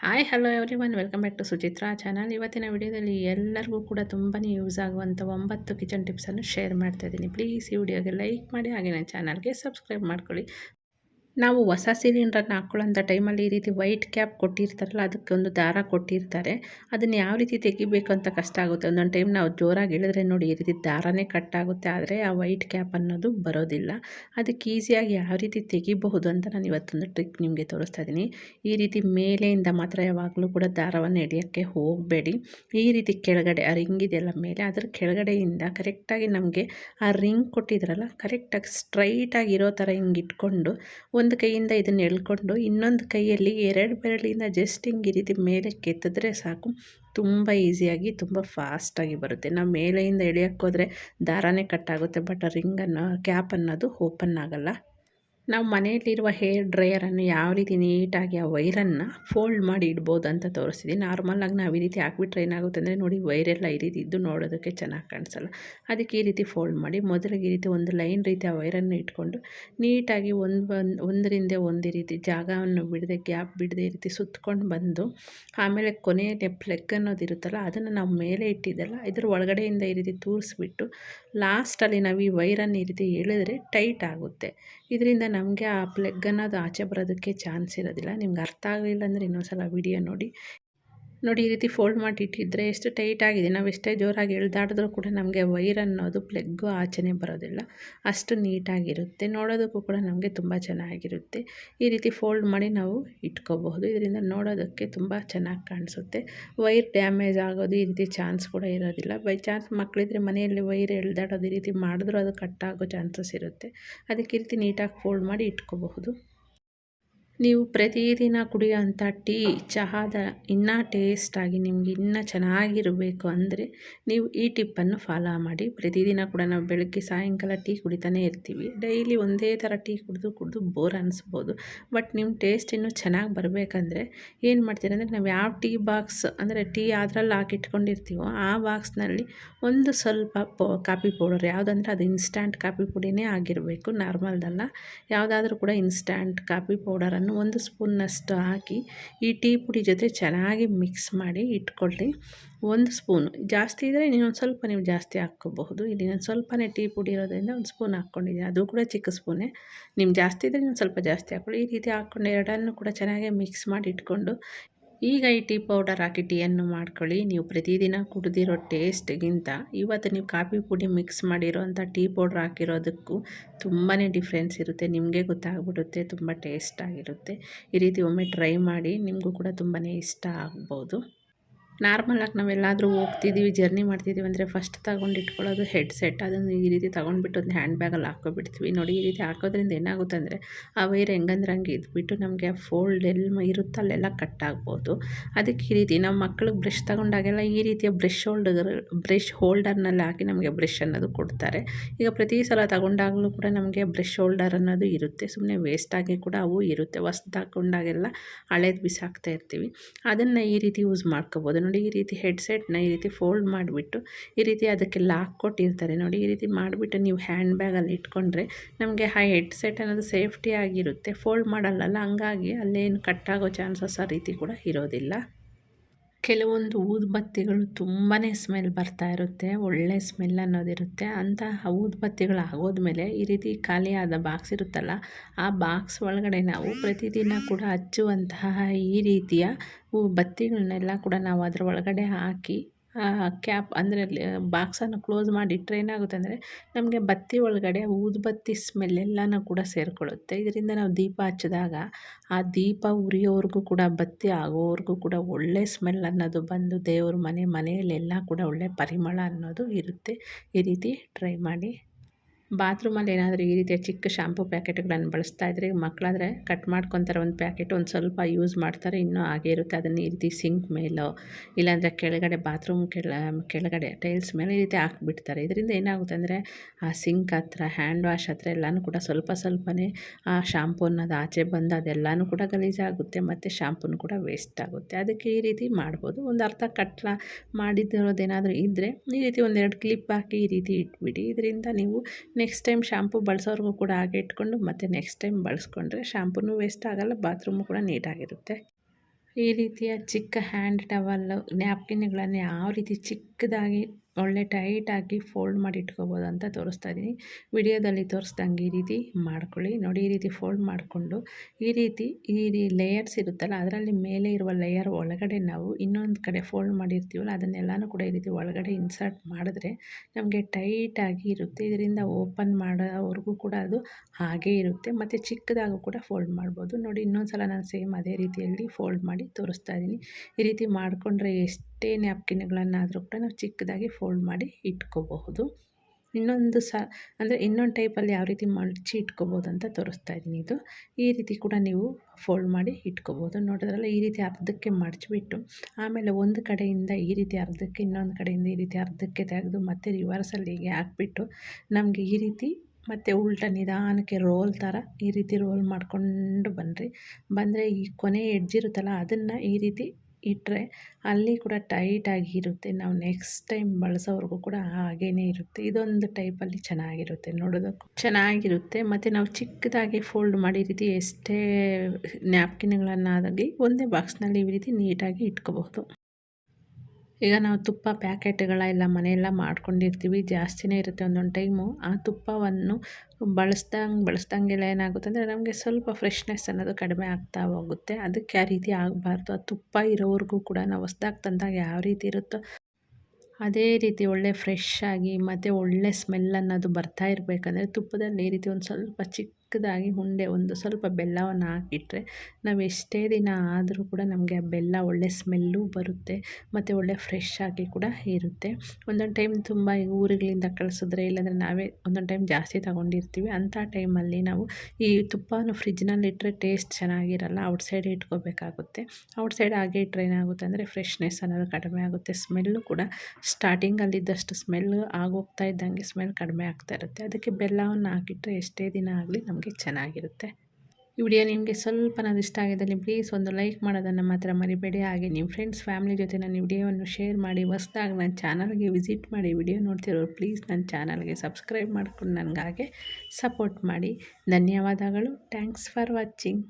Hi hello everyone welcome back to Suchitra channel ಇವತ್ತಿನ ವಿಡಿಯೋದಲ್ಲಿ ಎಲ್ಲರಿಗೂ ಕೂಡ ತುಂಬಾ ಯೂಸ್ ಆಗುವಂಥ ಒಂಬತ್ತು ಕಿಚನ್ ಟಿಪ್ಸನ್ನು ಶೇರ್ ಮಾಡ್ತಾ ಇದ್ದೀನಿ ಪ್ಲೀಸ್ ಈ ವಿಡಿಯೋಗೆ ಲೈಕ್ ಮಾಡಿ ಹಾಗೆ ನನ್ನ ಚಾನಲ್ಗೆ ಸಬ್ಸ್ಕ್ರೈಬ್ ಮಾಡ್ಕೊಳ್ಳಿ. ನಾವು ಹೊಸ ಸಿಲಿಂಡ್ರನ್ನ ಹಾಕ್ಕೊಳ್ಳೋಂಥ ಟೈಮಲ್ಲಿ ಈ ರೀತಿ ವೈಟ್ ಕ್ಯಾಪ್ ಕೊಟ್ಟಿರ್ತಾರಲ್ಲ ಅದಕ್ಕೊಂದು ದಾರ ಕೊಟ್ಟಿರ್ತಾರೆ. ಅದನ್ನು ಯಾವ ರೀತಿ ತೆಗಿಬೇಕು ಅಂತ ಕಷ್ಟ ಆಗುತ್ತೆ. ಒಂದೊಂದು ಟೈಮ್ ನಾವು ಜೋರಾಗಿ ಇಳಿದ್ರೆ ನೋಡಿ, ಈ ರೀತಿ ದಾರನೇ ಕಟ್ಟಾಗುತ್ತೆ ಆದರೆ ಆ ವೈಟ್ ಕ್ಯಾಪ್ ಅನ್ನೋದು ಬರೋದಿಲ್ಲ. ಅದಕ್ಕೆ ಈಸಿಯಾಗಿ ಯಾವ ರೀತಿ ತೆಗಿಬಹುದು ಅಂತ ನಾನು ಇವತ್ತೊಂದು ಟ್ರಿಕ್ ನಿಮಗೆ ತೋರಿಸ್ತಾ ಇದ್ದೀನಿ ಈ ರೀತಿ ಮೇಲೆಯಿಂದ ಮಾತ್ರ ಯಾವಾಗಲೂ ಕೂಡ ದಾರವನ್ನು ಎಳೆಯೋಕ್ಕೆ ಹೋಗಬೇಡಿ. ಈ ರೀತಿ ಕೆಳಗಡೆ ಆ ರಿಂಗ್ ಇದೆಯಲ್ಲ ಮೇಲೆ, ಅದರ ಕೆಳಗಡೆಯಿಂದ ಕರೆಕ್ಟಾಗಿ ನಮಗೆ ಆ ರಿಂಗ್ ಕೊಟ್ಟಿದ್ರಲ್ಲ ಕರೆಕ್ಟಾಗಿ ಸ್ಟ್ರೈಟಾಗಿರೋ ಥರ ಹಿಂಗೆ ಇಟ್ಕೊಂಡು ಒಂದು ಕೈಯಿಂದ ಇದನ್ನು ಎಳ್ಕೊಂಡು ಇನ್ನೊಂದು ಕೈಯಲ್ಲಿ ಎರಡು ಬೆರಳಿಂದ ಜಸ್ಟ್ ಹಿಂಗೆ ರೀತಿ ಮೇಲೆ ಕೆತ್ತಿದ್ರೆ ಸಾಕು. ತುಂಬ ಈಸಿಯಾಗಿ, ತುಂಬ ಫಾಸ್ಟಾಗಿ ಬರುತ್ತೆ. ನಾವು ಮೇಲೆಯಿಂದ ಎಳೆಯೋಕ್ಕೋದ್ರೆ ದಾರನೇ ಕಟ್ಟಾಗುತ್ತೆ ಬಟ್ ರಿಂಗ್ ಅನ್ನೋ ಕ್ಯಾಪ್ ಅನ್ನೋದು ಓಪನ್ ಆಗೋಲ್ಲ. ನಾವು ಮನೆಯಲ್ಲಿರುವ ಹೇರ್ ಡ್ರೈಯರನ್ನು ಯಾವ ರೀತಿ ನೀಟಾಗಿ ಆ ವೈರನ್ನು ಫೋಲ್ಡ್ ಮಾಡಿ ಇಡ್ಬೋದು ಅಂತ ತೋರಿಸ್ತೀವಿ ನಾರ್ಮಲಾಗಿ ನಾವು ಈ ರೀತಿ ಹಾಕ್ಬಿಟ್ರೆ ಏನಾಗುತ್ತೆ ಅಂದರೆ ನೋಡಿ ವೈರೆಲ್ಲ ಈ ರೀತಿ ಇದ್ದು ನೋಡೋದಕ್ಕೆ ಚೆನ್ನಾಗಿ ಕಾಣಿಸಲ್ಲ. ಅದಕ್ಕೆ ಈ ರೀತಿ ಫೋಲ್ಡ್ ಮಾಡಿ ಮೊದಲಿಗೆ ಈ ರೀತಿ ಒಂದು ಲೈನ್ ರೀತಿ ಆ ವೈರನ್ನು ಇಟ್ಕೊಂಡು ನೀಟಾಗಿ ಒಂದು ಒಂದು ಒಂದರಿಂದ ಒಂದು ರೀತಿ ಜಾಗವನ್ನು ಬಿಡದೆ, ಗ್ಯಾಪ್ ಬಿಡದೆ ಈ ರೀತಿ ಸುತ್ತಕೊಂಡು ಬಂದು ಆಮೇಲೆ ಕೊನೆಯಲ್ಲಿ ಪ್ಲೆಗ್ ಅನ್ನೋದು ಇರುತ್ತಲ್ಲ ಅದನ್ನು ನಾವು ಮೇಲೆ ಇಟ್ಟಿದ್ದಲ್ಲ ಇದ್ರ ಒಳಗಡೆಯಿಂದ ಈ ರೀತಿ ತೂರಿಸ್ಬಿಟ್ಟು ಲಾಸ್ಟಲ್ಲಿ ನಾವು ಈ ವೈರನ್ನು ಈ ರೀತಿ ಎಳೆದ್ರೆ ಟೈಟ್ ಆಗುತ್ತೆ. ಇದರಿಂದ ನಮಗೆ ಆ ಪ್ಲಗ್ ಅನ್ನೋದು ಆಚೆ ಬರೋದಕ್ಕೆ ಚಾನ್ಸ್ ಇರೋದಿಲ್ಲ. ನಿಮ್ಗೆ ಅರ್ಥ ಆಗಲಿಲ್ಲ ಅಂದರೆ ಇನ್ನೊಂದು ಸಲ ವಿಡಿಯೋ ನೋಡಿ. ನೋಡಿ ಈ ರೀತಿ ಫೋಲ್ಡ್ ಮಾಡಿ ಇಟ್ಟಿದ್ರೆ ಎಷ್ಟು ಟೈಟ್ ಆಗಿದೆ. ನಾವು ಎಷ್ಟೇ ಜೋರಾಗಿ ಎಳ್ದಾಡಿದ್ರೂ ಕೂಡ ನಮಗೆ ವೈರ್ ಅನ್ನೋದು ಪ್ಲಗ್ಗು ಆಚೆನೇ ಬರೋದಿಲ್ಲ. ಅಷ್ಟು ನೀಟಾಗಿರುತ್ತೆ. ನೋಡೋದಕ್ಕೂ ಕೂಡ ನಮಗೆ ತುಂಬ ಚೆನ್ನಾಗಿರುತ್ತೆ. ಈ ರೀತಿ ಫೋಲ್ಡ್ ಮಾಡಿ ನಾವು ಇಟ್ಕೋಬಹುದು. ಇದರಿಂದ ನೋಡೋದಕ್ಕೆ ತುಂಬ ಚೆನ್ನಾಗಿ ಕಾಣಿಸುತ್ತೆ. ವೈರ್ ಡ್ಯಾಮೇಜ್ ಆಗೋದು ಈ ರೀತಿ ಚಾನ್ಸ್ ಕೂಡ ಇರೋದಿಲ್ಲ. ಬೈ ಚಾನ್ಸ್ ಮಕ್ಕಳಿದ್ರೆ ಮನೆಯಲ್ಲಿ ವೈರ್ ಎಳ್ದಾಡೋದು ಈ ರೀತಿ ಮಾಡಿದ್ರೂ ಅದು ಕಟ್ಟಾಗೋ ಚಾನ್ಸಸ್ ಇರುತ್ತೆ. ಅದಕ್ಕೆ ಈ ರೀತಿ ನೀಟಾಗಿ ಫೋಲ್ಡ್ ಮಾಡಿ ಇಟ್ಕೋಬಹುದು. ನೀವು ಪ್ರತಿದಿನ ಕುಡಿಯೋಂಥ ಟೀ, ಚಹಾದ ಇನ್ನೂ ಟೇಸ್ಟಾಗಿ ನಿಮ್ಗೆ ಇನ್ನೂ ಚೆನ್ನಾಗಿರಬೇಕು ಅಂದರೆ ನೀವು ಈ ಟಿಪ್ಪನ್ನು ಫಾಲೋ ಮಾಡಿ. ಪ್ರತಿದಿನ ಕೂಡ ನಾವು ಬೆಳಗ್ಗೆ, ಸಾಯಂಕಾಲ ಟೀ ಕುಡಿತಾನೆ ಇರ್ತೀವಿ. ಡೈಲಿ ಒಂದೇ ಥರ ಟೀ ಕುಡಿದು ಕುಡಿದು ಬೋರ್ ಅನಿಸ್ಬೋದು. ಬಟ್ ನಿಮ್ಮ ಟೇಸ್ಟ್ ಇನ್ನೂ ಚೆನ್ನಾಗಿ ಬರಬೇಕಂದ್ರೆ ಏನು ಮಾಡ್ತೀರ ಅಂದರೆ ನಾವು ಯಾವ ಟೀ ಬಾಕ್ಸ್ ಅಂದರೆ ಟೀ ಅದರಲ್ಲಿ ಹಾಕಿಟ್ಕೊಂಡಿರ್ತೀವೋ ಆ ಬಾಕ್ಸ್ನಲ್ಲಿ ಒಂದು ಸ್ವಲ್ಪ ಕಾಫಿ ಪೌಡರ್ ಯಾವುದಂದ್ರೆ ಅದು ಇನ್ಸ್ಟ್ಯಾಂಟ್ ಕಾಫಿ ಪುಡಿನೇ ಆಗಿರಬೇಕು. ನಾರ್ಮಲ್ದಲ್ಲ. ಯಾವುದಾದ್ರೂ ಕೂಡ ಇನ್ಸ್ಟ್ಯಾಂಟ್ ಕಾಫಿ ಪೌಡರನ್ನು ಒಂದು ಸ್ಪೂನ್ನಷ್ಟು ಹಾಕಿ ಈ ಟೀ ಪುಡಿ ಜೊತೆ ಚೆನ್ನಾಗಿ ಮಿಕ್ಸ್ ಮಾಡಿ ಇಟ್ಕೊಳ್ಳಿ ಒಂದು ಸ್ಪೂನು. ಜಾಸ್ತಿ ಇದ್ದರೆ ಇನ್ನೊಂದು ಸ್ವಲ್ಪ ನೀವು ಜಾಸ್ತಿ ಹಾಕ್ಕೋಬಹುದು. ಇಲ್ಲಿ ನಾನು ಸ್ವಲ್ಪನೇ ಟೀ ಪುಡಿ ಇರೋದರಿಂದ ಒಂದು ಸ್ಪೂನ್ ಹಾಕ್ಕೊಂಡಿದ್ದೆ ಅದು ಕೂಡ ಚಿಕ್ಕ ಸ್ಪೂನೇ. ನಿಮ್ಗೆ ಜಾಸ್ತಿ ಇದ್ದರೆ ಇನ್ನೊಂದು ಸ್ವಲ್ಪ ಜಾಸ್ತಿ ಹಾಕ್ಕೊಳ್ಳಿ. ಈ ರೀತಿ ಹಾಕ್ಕೊಂಡು ಎರಡನ್ನು ಕೂಡ ಚೆನ್ನಾಗಿ ಮಿಕ್ಸ್ ಮಾಡಿ ಇಟ್ಕೊಂಡು ಈಗ ಈ ಟೀ ಪೌಡರ್ ಹಾಕಿ ಟೀಯನ್ನು ಮಾಡ್ಕೊಳ್ಳಿ. ನೀವು ಪ್ರತಿದಿನ ಕುಡಿದಿರೋ ಟೇಸ್ಟ್ಗಿಂತ ಇವತ್ತು ನೀವು ಕಾಫಿ ಪುಡಿ ಮಿಕ್ಸ್ ಮಾಡಿರೋ ಅಂಥ ಟೀ ಪೌಡ್ರ್ ಹಾಕಿರೋದಕ್ಕೂ ತುಂಬಾ ಡಿಫ್ರೆನ್ಸ್ ಇರುತ್ತೆ. ನಿಮಗೆ ಗೊತ್ತಾಗ್ಬಿಡುತ್ತೆ, ತುಂಬ ಟೇಸ್ಟಾಗಿರುತ್ತೆ. ಈ ರೀತಿ ಒಮ್ಮೆ ಟ್ರೈ ಮಾಡಿ ನಿಮಗೂ ಕೂಡ ತುಂಬಾ ಇಷ್ಟ ಆಗ್ಬೋದು. ನಾರ್ಮಲಾಗಿ ನಾವೆಲ್ಲಾದರೂ ಹೋಗ್ತಿದ್ದೀವಿ ಜರ್ನಿ ಮಾಡ್ತಿದ್ದೀವಿ ಅಂದರೆ ಫಸ್ಟ್ ತಗೊಂಡು ಇಟ್ಕೊಳ್ಳೋದು ಹೆಡ್ಸೆಟ್ ಅದನ್ನು ಈ ರೀತಿ ತೊಗೊಂಡ್ಬಿಟ್ಟು ಒಂದು ಹ್ಯಾಂಡ್ ಬ್ಯಾಗಲ್ಲಿ ಹಾಕ್ಕೊಬಿಡ್ತೀವಿ. ನೋಡಿ ಈ ರೀತಿ ಹಾಕೋದ್ರಿಂದ ಏನಾಗುತ್ತೆ ಅಂದರೆ ಆ ವೈರ್ ಹೆಂಗಂದ್ರೆ ಹಂಗೆ ಇದ್ಬಿಟ್ಟು ನಮಗೆ ಆ ಫೋಲ್ಡ್ ಎಲ್ಲಿ ಇರುತ್ತೆ ಅಲ್ಲೆಲ್ಲ ಕಟ್ ಆಗ್ಬೋದು. ಅದಕ್ಕೆ ಈ ರೀತಿ ನಮ್ಮ ಮಕ್ಳಿಗೆ ಬ್ರಷ್ ತಗೊಂಡಾಗೆಲ್ಲ ಈ ರೀತಿಯ ಬ್ರಷ್ ಹೋಲ್ಡರ್ ಬ್ರಷ್ ಹೋಲ್ಡರ್ನಲ್ಲಿ ಹಾಕಿ ನಮಗೆ ಬ್ರಷ್ ಅನ್ನೋದು ಕೊಡ್ತಾರೆ. ಈಗ ಪ್ರತಿ ಸಲ ತಗೊಂಡಾಗಲೂ ಕೂಡ ನಮಗೆ ಬ್ರಷ್ ಹೋಲ್ಡರ್ ಅನ್ನೋದು ಇರುತ್ತೆ. ಸುಮ್ಮನೆ ವೇಸ್ಟಾಗಿ ಕೂಡ ಅವು ಇರುತ್ತೆ. ಹೊಸ್ದು ಹಾಕೊಂಡಾಗೆಲ್ಲ ಹಳೇದು ಬಿಸಾಕ್ತಾ ಇರ್ತೀವಿ. ಅದನ್ನು ಈ ರೀತಿ ಯೂಸ್ ಮಾಡ್ಕೋಬೋದು. ನೋಡಿ ಈ ರೀತಿ ಹೆಡ್ಸೆಟ್ನ ಈ ರೀತಿ ಫೋಲ್ಡ್ ಮಾಡಿಬಿಟ್ಟು ಈ ರೀತಿ ಅದಕ್ಕೆ ಲಾಕ್ ಕೊಟ್ಟಿರ್ತಾರೆ ನೋಡಿ ಈ ರೀತಿ ಮಾಡಿಬಿಟ್ಟು ನೀವು ಹ್ಯಾಂಡ್ ಬ್ಯಾಗಲ್ಲಿ ಇಟ್ಕೊಂಡ್ರೆ ನಮಗೆ ಆ ಹೆಡ್ಸೆಟ್ ಅನ್ನೋದು ಸೇಫ್ಟಿ ಆಗಿರುತ್ತೆ. ಫೋಲ್ಡ್ ಮಾಡಲ್ಲಲ್ಲ, ಹಂಗಾಗಿ ಅಲ್ಲೇನು ಕಟ್ಟಾಗೋ ಚಾನ್ಸಸ್ ಆ ರೀತಿ ಕೂಡ ಇರೋದಿಲ್ಲ. ಕೆಲವೊಂದು ಊದುಬತ್ತಿಗಳು ತುಂಬಾ ಸ್ಮೆಲ್ ಬರ್ತಾ ಇರುತ್ತೆ, ಒಳ್ಳೆ ಸ್ಮೆಲ್ ಅನ್ನೋದಿರುತ್ತೆ ಅಂತಹ ಊದುಬತ್ತಿಗಳು ಆಗೋದ್ಮೇಲೆ ಈ ರೀತಿ ಖಾಲಿಯಾದ ಬಾಕ್ಸ್ ಇರುತ್ತಲ್ಲ, ಆ ಬಾಕ್ಸ್ ಒಳಗಡೆ ನಾವು ಪ್ರತಿದಿನ ಕೂಡ ಹಚ್ಚುವಂತಹ ಈ ರೀತಿಯ ಬತ್ತಿಗಳನ್ನೆಲ್ಲ ಕೂಡ ನಾವು ಅದರ ಒಳಗಡೆ ಹಾಕಿ ಕ್ಯಾಪ್ ಅಂದರೆ ಬಾಕ್ಸನ್ನು ಕ್ಲೋಸ್ ಮಾಡಿ ಇಟ್ಟರೆ ಏನಾಗುತ್ತೆ ಅಂದರೆ ನಮಗೆ ಬತ್ತಿ ಒಳಗಡೆ ಊದುಬತ್ತಿ ಸ್ಮೆಲ್ ಎಲ್ಲನೂ ಕೂಡ ಸೇರಿಕೊಳ್ಳುತ್ತೆ. ಇದರಿಂದ ನಾವು ದೀಪ ಹಚ್ಚಿದಾಗ ಆ ದೀಪ ಉರಿಯೋವರೆಗೂ ಕೂಡ, ಬತ್ತಿ ಆಗೋವರೆಗೂ ಕೂಡ ಒಳ್ಳೆ ಸ್ಮೆಲ್ ಅನ್ನೋದು ಬಂದು ದೇವ್ರ ಮನೆ ಮನೆಯಲ್ಲೆಲ್ಲ ಕೂಡ ಒಳ್ಳೆ ಪರಿಮಳ ಅನ್ನೋದು ಇರುತ್ತೆ. ಈ ರೀತಿ ಟ್ರೈ ಮಾಡಿ ಬಾತ್ರೂಮಲ್ಲಿ ಏನಾದರೂ ಈ ರೀತಿಯ ಚಿಕ್ಕ ಶಾಂಪೂ ಪ್ಯಾಕೆಟ್ಗಳನ್ನು ಬಳಸ್ತಾ ಇದ್ದರೆ ಮಕ್ಕಳಾದರೆ ಕಟ್ ಮಾಡ್ಕೊತಾರೆ ಒಂದು ಪ್ಯಾಕೆಟ್ ಒಂದು ಸ್ವಲ್ಪ ಯೂಸ್ ಮಾಡ್ತಾರೆ, ಇನ್ನೂ ಹಾಗೇ ಇರುತ್ತೆ. ಅದನ್ನು ಈ ರೀತಿ ಸಿಂಕ್ ಮೇಲೋ ಇಲ್ಲಾಂದರೆ ಕೆಳಗಡೆ ಬಾತ್ರೂಮ್ ಕೆಳ, ಕೆಳಗಡೆ ಟೈಲ್ಸ್ ಮೇಲೆ ಈ ರೀತಿ ಹಾಕ್ಬಿಡ್ತಾರೆ. ಇದರಿಂದ ಏನಾಗುತ್ತೆ ಅಂದರೆ ಆ ಸಿಂಕ್ ಹತ್ರ, ಹ್ಯಾಂಡ್ ವಾಶ್ ಹತ್ರ ಎಲ್ಲನೂ ಕೂಡ ಸ್ವಲ್ಪ ಸ್ವಲ್ಪನೇ ಆ ಶಾಂಪೂ ಅನ್ನೋದು ಆಚೆ ಬಂದು ಅದೆಲ್ಲನೂ ಕೂಡ ಗಲೀಜಾಗುತ್ತೆ ಮತ್ತು ಶಾಂಪೂನು ಕೂಡ ವೇಸ್ಟ್ ಆಗುತ್ತೆ. ಅದಕ್ಕೆ ಈ ರೀತಿ ಮಾಡ್ಬೋದು. ಒಂದು ಅರ್ಧ ಕಟ್ಲ ಮಾಡಿದಿರೋದೇನಾದರೂ ಇದ್ದರೆ ಈ ರೀತಿ ಒಂದೆರಡು ಕ್ಲಿಪ್ ಹಾಕಿ ಈ ರೀತಿ ಇಟ್ಬಿಡಿ. ಇದರಿಂದ ನೀವು ನೆಕ್ಸ್ಟ್ ಟೈಮ್ ಶ್ಯಾಂಪು ಬಳಸೋರ್ಗೂ ಕೂಡ ಹಾಗೆ ಇಟ್ಕೊಂಡು ಮತ್ತು ನೆಕ್ಸ್ಟ್ ಟೈಮ್ ಬಳಸ್ಕೊಂಡ್ರೆ ಶಾಂಪೂನು ವೇಸ್ಟ್ ಆಗೋಲ್ಲ ಬಾತ್ರೂಮು ಕೂಡ ನೀಟಾಗಿರುತ್ತೆ ಈ ರೀತಿಯ ಚಿಕ್ಕ ಹ್ಯಾಂಡ್ ಟವಲ್ಲು ನ್ಯಾಪ್ಕಿನ್ಗಳನ್ನು ಯಾವ ರೀತಿ ಚಿಕ್ಕದಾಗಿ ಒಳ್ಳೆ ಟೈಟಾಗಿ ಫೋಲ್ಡ್ ಮಾಡಿ ಇಟ್ಕೋಬೋದು ಅಂತ ತೋರಿಸ್ತಾ ಇದ್ದೀನಿ ವಿಡಿಯೋದಲ್ಲಿ ತೋರಿಸ್ದಂಗೆ ಈ ರೀತಿ ಮಾಡ್ಕೊಳ್ಳಿ. ನೋಡಿ, ಈ ರೀತಿ ಫೋಲ್ಡ್ ಮಾಡಿಕೊಂಡು ಈ ರೀತಿ ಈ ರೀ ಲೇಯರ್ಸ್ ಇರುತ್ತಲ್ಲ, ಅದರಲ್ಲಿ ಮೇಲೆ ಇರುವ ಲೇಯರ್ ಒಳಗಡೆ ನಾವು ಇನ್ನೊಂದು ಕಡೆ ಫೋಲ್ಡ್ ಮಾಡಿರ್ತೀವಲ್ಲ, ಅದನ್ನೆಲ್ಲನೂ ಕೂಡ ಈ ರೀತಿ ಒಳಗಡೆ ಇನ್ಸರ್ಟ್ ಮಾಡಿದ್ರೆ ನಮಗೆ ಟೈಟಾಗಿ ಇರುತ್ತೆ. ಇದರಿಂದ ಓಪನ್ ಮಾಡೋವರೆಗೂ ಕೂಡ ಅದು ಹಾಗೇ ಇರುತ್ತೆ. ಮತ್ತು ಚಿಕ್ಕದಾಗೂ ಕೂಡ ಫೋಲ್ಡ್ ಮಾಡ್ಬೋದು. ನೋಡಿ ಇನ್ನೊಂದು ಸಲ ನಾನು ಸೇಮ್ ಅದೇ ರೀತಿಯಲ್ಲಿ ಫೋಲ್ಡ್ ಮಾಡಿ ತೋರಿಸ್ತಾ ಇದ್ದೀನಿ ಈ ರೀತಿ ಮಾಡಿಕೊಂಡ್ರೆ ಎಷ್ಟೇ ನ್ಯಾಪ್ಕಿನ್ಗಳನ್ನಾದರೂ ಕೂಡ ನಾವು ಚಿಕ್ಕದಾಗಿ ಫೋಲ್ಡ್ ಮಾಡಿ ಇಟ್ಕೋಬಹುದು. ಇನ್ನೊಂದು ಸ, ಅಂದರೆ ಇನ್ನೊಂದು ಟೈಪಲ್ಲಿ ಯಾವ ರೀತಿ ಮಡಚಿ ಇಟ್ಕೋಬೋದು ಅಂತ ತೋರಿಸ್ತಾ ಇದ್ದೀನಿ ಇದು. ಈ ರೀತಿ ಕೂಡ ನೀವು ಫೋಲ್ಡ್ ಮಾಡಿ ಇಟ್ಕೋಬೋದು ನೋಡಿದ್ರಲ್ಲ, ಈ ರೀತಿ ಅರ್ಧಕ್ಕೆ ಮಡಚಿಬಿಟ್ಟು, ಆಮೇಲೆ ಒಂದು ಕಡೆಯಿಂದ ಈ ರೀತಿ ಅರ್ಧಕ್ಕೆ, ಇನ್ನೊಂದು ಕಡೆಯಿಂದ ಈ ರೀತಿ ಅರ್ಧಕ್ಕೆ ತೆಗೆದು ಮತ್ತೆ ರಿವರ್ಸಲ್ಲಿ ಹೀಗೆ ಹಾಕ್ಬಿಟ್ಟು, ನಮಗೆ ಈ ರೀತಿ ಮತ್ತು ಉಲ್ಟ ನಿಧಾನಕ್ಕೆ ರೋಲ್ ಥರ ಈ ರೀತಿ ರೋಲ್ ಮಾಡಿಕೊಂಡು ಬನ್ನಿರಿ ಬಂದರೆ ಈ ಕೊನೆ ಎಡ್ಜಿರುತ್ತಲ್ಲ ಅದನ್ನು ಈ ರೀತಿ ಇಟ್ಟರೆ ಅಲ್ಲಿ ಕೂಡ ಟೈಟಾಗಿ ಇರುತ್ತೆ. ನಾವು ನೆಕ್ಸ್ಟ್ ಟೈಮ್ ಬಳಸೋವರೆಗೂ ಕೂಡ ಹಾಗೇ ಇರುತ್ತೆ. ಇದೊಂದು ಟೈಪಲ್ಲಿ ಚೆನ್ನಾಗಿರುತ್ತೆ. ನೋಡೋದಕ್ಕೂ ಚೆನ್ನಾಗಿರುತ್ತೆ. ಮತ್ತು ನಾವು ಚಿಕ್ಕದಾಗಿ ಫೋಲ್ಡ್ ಮಾಡಿ ರೀತಿ ಎಷ್ಟೇ ನ್ಯಾಪ್ಕಿನ್ಗಳನ್ನಾದಾಗಿ ಒಂದೇ ಬಾಕ್ಸ್ನಲ್ಲಿ ಈ ರೀತಿ ನೀಟಾಗಿ ಇಟ್ಕೋಬಹುದು. ಈಗ ನಾವು ತುಪ್ಪ ಪ್ಯಾಕೆಟ್ಗಳೆಲ್ಲ ಮನೆಯೆಲ್ಲ ಮಾಡ್ಕೊಂಡಿರ್ತೀವಿ, ಜಾಸ್ತಿನೇ ಇರುತ್ತೆ ಒಂದೊಂದು ಟೈಮು. ಆ ತುಪ್ಪವನ್ನು ಬಳಸ್ದಂಗೆ, ಬಳಸ್ದಂಗೆಲ್ಲ ಏನಾಗುತ್ತೆ ಅಂದರೆ ನಮಗೆ ಸ್ವಲ್ಪ ಫ್ರೆಶ್ನೆಸ್ ಅನ್ನೋದು ಕಡಿಮೆ ಆಗ್ತಾ ಹೋಗುತ್ತೆ. ಅದಕ್ಕೆ ಆ ರೀತಿ ಆಗಬಾರ್ದು. ಆ ತುಪ್ಪ ಇರೋವರೆಗೂ ಕೂಡ ನಾವು ಹೊಸ್ದಾಗಿ ತಂದಾಗ ಯಾವ ರೀತಿ ಇರುತ್ತೋ ಅದೇ ರೀತಿ ಒಳ್ಳೆ ಫ್ರೆಶ್ ಆಗಿ ಮತ್ತು ಒಳ್ಳೆ ಸ್ಮೆಲ್ ಅನ್ನೋದು ಬರ್ತಾ ಇರಬೇಕಂದ್ರೆ ತುಪ್ಪದಲ್ಲಿ ಈ ರೀತಿ ಒಂದು ಸ್ವಲ್ಪ ಚಿಕ್ಕ ಚಿಕ್ಕದಾಗಿ ಉಂಡೆ ಒಂದು ಸ್ವಲ್ಪ ಬೆಲ್ಲವನ್ನು ಹಾಕಿಟ್ರೆ ನಾವು ಎಷ್ಟೇ ದಿನ ಆದರೂ ಕೂಡ ನಮಗೆ ಆ ಬೆಲ್ಲ ಒಳ್ಳೆ ಸ್ಮೆಲ್ಲೂ ಬರುತ್ತೆ ಮತ್ತು ಒಳ್ಳೆ ಫ್ರೆಶ್ ಆಗಿ ಕೂಡ ಇರುತ್ತೆ. ಒಂದೊಂದು ಟೈಮ್ ತುಂಬ ಈಗ ಊರುಗಳಿಂದ ಕಳಿಸಿದ್ರೆ ಇಲ್ಲಾಂದರೆ ನಾವೇ ಒಂದೊಂದು ಟೈಮ್ ಜಾಸ್ತಿ ತಗೊಂಡಿರ್ತೀವಿ. ಅಂಥ ಟೈಮಲ್ಲಿ ನಾವು ಈ ತುಪ್ಪವನ್ನು ಫ್ರಿಜ್ನಲ್ಲಿ ಇಟ್ಟರೆ ಟೇಸ್ಟ್ ಚೆನ್ನಾಗಿರಲ್ಲ, ಔಟ್ಸೈಡ್ ಇಟ್ಕೋಬೇಕಾಗುತ್ತೆ. ಔಟ್ಸೈಡ್ ಹಾಗೆ ಇಟ್ಟರೆ ಏನಾಗುತ್ತೆ ಅಂದರೆ ಫ್ರೆಶ್ನೆಸ್ ಅನ್ನೋದು ಕಡಿಮೆ ಆಗುತ್ತೆ, ಸ್ಮೆಲ್ಲು ಕೂಡ ಸ್ಟಾರ್ಟಿಂಗಲ್ಲಿದ್ದಷ್ಟು ಸ್ಮೆಲ್ ಆಗೋಗ್ತಾ ಇದ್ದಂಗೆ ಸ್ಮೆಲ್ ಕಡಿಮೆ ಆಗ್ತಾ ಇರುತ್ತೆ. ಅದಕ್ಕೆ ಬೆಲ್ಲವನ್ನು ಹಾಕಿಟ್ರೆ ಎಷ್ಟೇ ದಿನ ಆಗಲಿ ನಮಗೆ ನಮಗೆ ಚೆನ್ನಾಗಿರುತ್ತೆ. ಈ ವಿಡಿಯೋ ನಿಮಗೆ ಸ್ವಲ್ಪನಾದ್ರು ಇಷ್ಟ ಆಗಿದ್ದಲ್ಲಿ ಪ್ಲೀಸ್ ಒಂದು ಲೈಕ್ ಮಾಡೋದನ್ನು ಮಾತ್ರ ಮರಿಬೇಡಿ. ಹಾಗೆ ನಿಮ್ಮ ಫ್ರೆಂಡ್ಸ್ ಫ್ಯಾಮಿಲಿ ಜೊತೆ ಈ ವಿಡಿಯೋವನ್ನು ಶೇರ್ ಮಾಡಿ, ಹೊಸ್ದಾಗಿ ನನ್ನ ಚಾನಲ್ಗೆ ವಿಸಿಟ್ ಮಾಡಿ ವಿಡಿಯೋ ನೋಡ್ತಿರೋರು ಪ್ಲೀಸ್ ನನ್ನ ಚಾನಲ್ಗೆ ಸಬ್ಸ್ಕ್ರೈಬ್ ಮಾಡಿಕೊಂಡು ನನಗಾಗೆ ಸಪೋರ್ಟ್ ಮಾಡಿ. ಧನ್ಯವಾದಗಳು. Thanks for watching